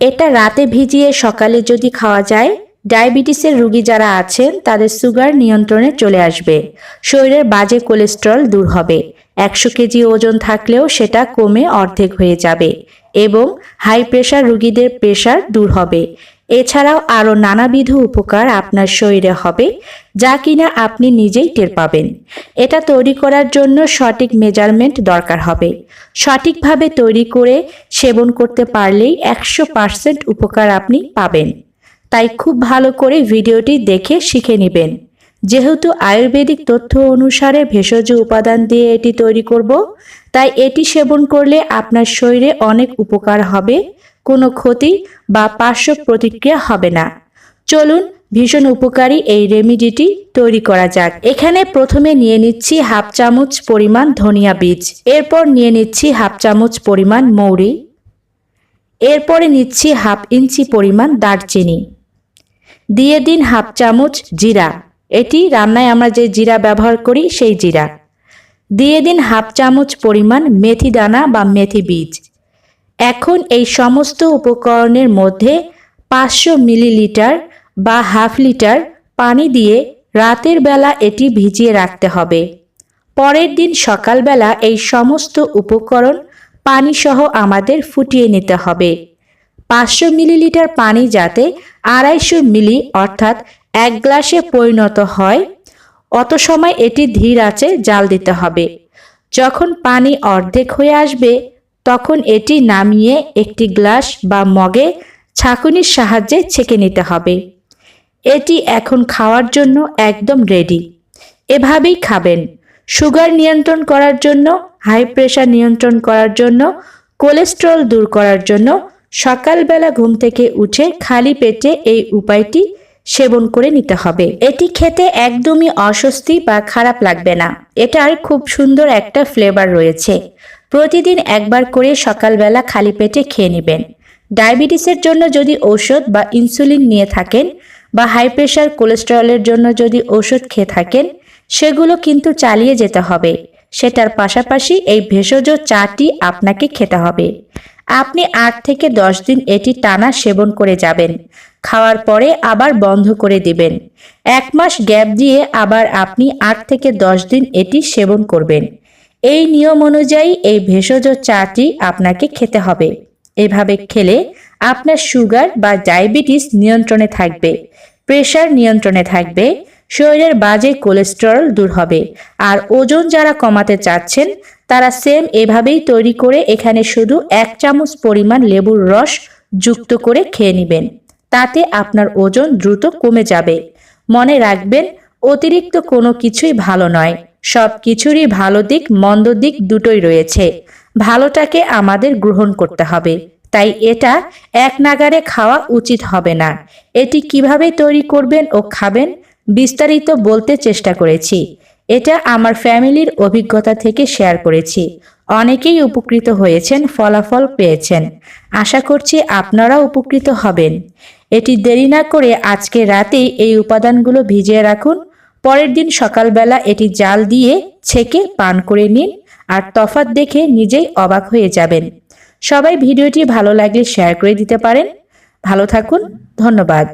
এটা রাতে ভিজিয়ে সকালে যদি খাওয়া যায়, ডায়াবেটিসের রোগী যারা আছেন তাদের সুগার নিয়ন্ত্রণে চলে আসবে। শরীরের বাজে কোলেস্ট্রল দূর হবে। একশো কেজি ওজন থাকলেও সেটা কমে অর্ধেক হয়ে যাবে এবং হাই প্রেশার রোগীদের প্রেশার দূর হবে। এছাড়াও আরও নানাবিধ উপকার আপনার শরীরে হবে, যা কিনা আপনি নিজেই টের পাবেন। এটা তৈরি করার জন্য সঠিক মেজারমেন্ট দরকার হবে। সঠিকভাবে তৈরি করে সেবন করতে পারলেই একশো পার্সেন্ট উপকার আপনি পাবেন। তাই খুব ভালো করে ভিডিওটি দেখে শিখে নেবেন। যেহেতু আয়ুর্বেদিক তথ্য অনুসারে ভেষজ উপাদান দিয়ে এটি তৈরি করব, তাই এটি সেবন করলে আপনার শরীরে অনেক উপকার হবে। কোনো ক্ষতি বা পার্শ্ব প্রতিক্রিয়া হবে না। চলুন ভীষণ উপকারী এই রেমিডিটি তৈরি করা যাক। এখানে প্রথমে নিয়ে নিচ্ছি হাফ চামচ পরিমাণ ধনিয়া বীজ। এরপর নিয়ে নিচ্ছি হাফ চামচ পরিমাণ মৌরি। এরপরে নিচ্ছি হাফ ইঞ্চি পরিমাণ দারচিনি। দিয়ে দিন হাফ চামচ জিরা। এটি রান্নায় আমরা যে জিরা ব্যবহার করি সেই জিরা। দিয়ে দিন হাফ চামচ পরিমাণ মেথি দানা বা মেথি বীজ। এখন এই সমস্ত উপকরণের মধ্যে পাঁচশো মিলিলিটার বা হাফ লিটার পানি দিয়ে রাতের বেলা এটি ভিজিয়ে রাখতে হবে। পরের দিন সকালবেলা এই সমস্ত উপকরণ পানিসহ আমাদের ফুটিয়ে নিতে হবে। পাঁচশো মিলিলিটার পানি যাতে আড়াইশো মিলি অর্থাৎ এক গ্লাসে পরিণত হয়, অত সময় এটি ধীর আছে জাল দিতে হবে। যখন পানি অর্ধেক হয়ে আসবে তখন এটি নামিয়ে একটি গ্লাস বা মগে ছাঁকুনির সাহায্যে ছেঁকে নিতে হবে। এটি এখন খাওয়ার জন্য একদম রেডি এভাবেই খাবেন। সুগার নিয়ন্ত্রণ করার জন্য হাই প্রেশার নিয়ন্ত্রণ করার জন্য কোলেস্ট্রল দূর করার জন্য সকালবেলা ঘুম থেকে উঠে খালি পেটে এই উপায়টি সেবন করে নিতে হবে। এটি খেতে একদমই অস্বস্তি বা খারাপ লাগবে না। এটার খুব সুন্দর একটা ফ্লেভার রয়েছে। প্রতিদিন একবার করে সকালবেলা খালি পেটে খেয়ে নেবেন। ডায়াবেটিসের জন্য যদি ঔষধ বা ইনসুলিন নিয়ে থাকেন বা হাই প্রেশার কোলেস্টেরলের জন্য যদি ঔষধ খেয়ে থাকেন, সেগুলো কিন্তু চালিয়ে যেতে হবে। সেটার পাশাপাশি এই ভেষজ চাটি আপনাকে খেতে হবে। আপনি আট থেকে দশ দিন এটি টানা সেবন করে যাবেন। খাওয়ার পরে আবার বন্ধ করে দিবেন। এক মাস গ্যাপ দিয়ে আবার আপনি আট থেকে দশ দিন এটি সেবন করবেন। এই নিয়ম অনুযায়ী এই ভেষজ চাটি আপনাকে খেতে হবে। এভাবে খেলে আপনার সুগার বা ডায়াবেটিস নিয়ন্ত্রণে থাকবে, প্রেশার নিয়ন্ত্রণে থাকবে, শরীরের বাজে কোলেস্টেরল দূর হবে। আর ওজন যারা কমাতে চাচ্ছেন, তারা সেম এভাবেই তৈরি করে এখানে শুধু এক চামচ পরিমাণ লেবুর রস যুক্ত করে খেয়ে নেবেন। তাতে আপনার ওজন দ্রুত কমে যাবে। মনে রাখবেন, অতিরিক্ত কোনো কিছুই ভালো নয়। সব কিছুরই ভালো দিক, মন্দ দিক দুটোই রয়েছে। ভালোটাকে আমাদের গ্রহণ করতে হবে। তাই এটা এক নাগারে খাওয়া উচিত হবে না। এটি কীভাবে তৈরি করবেন ও খাবেন বিস্তারিত বলতে চেষ্টা করেছি। এটা আমার ফ্যামিলির অভিজ্ঞতা থেকে শেয়ার করেছি। অনেকেই উপকৃত হয়েছেন, ফলাফল পেয়েছেন। আশা করছি আপনারা উপকৃত হবেন। এটি দেরি না করে আজকে রাতেই এই উপাদানগুলো ভিজিয়ে রাখুন। পরের দিন সকালবেলা এটি জাল দিয়ে ছেঁকে পান করে নিন আর তফাত দেখে নিজেই অবাক হয়ে যাবেন। সবাই ভিডিওটি ভালো লাগলে শেয়ার করে দিতে পারেন। ভালো থাকুন, ধন্যবাদ।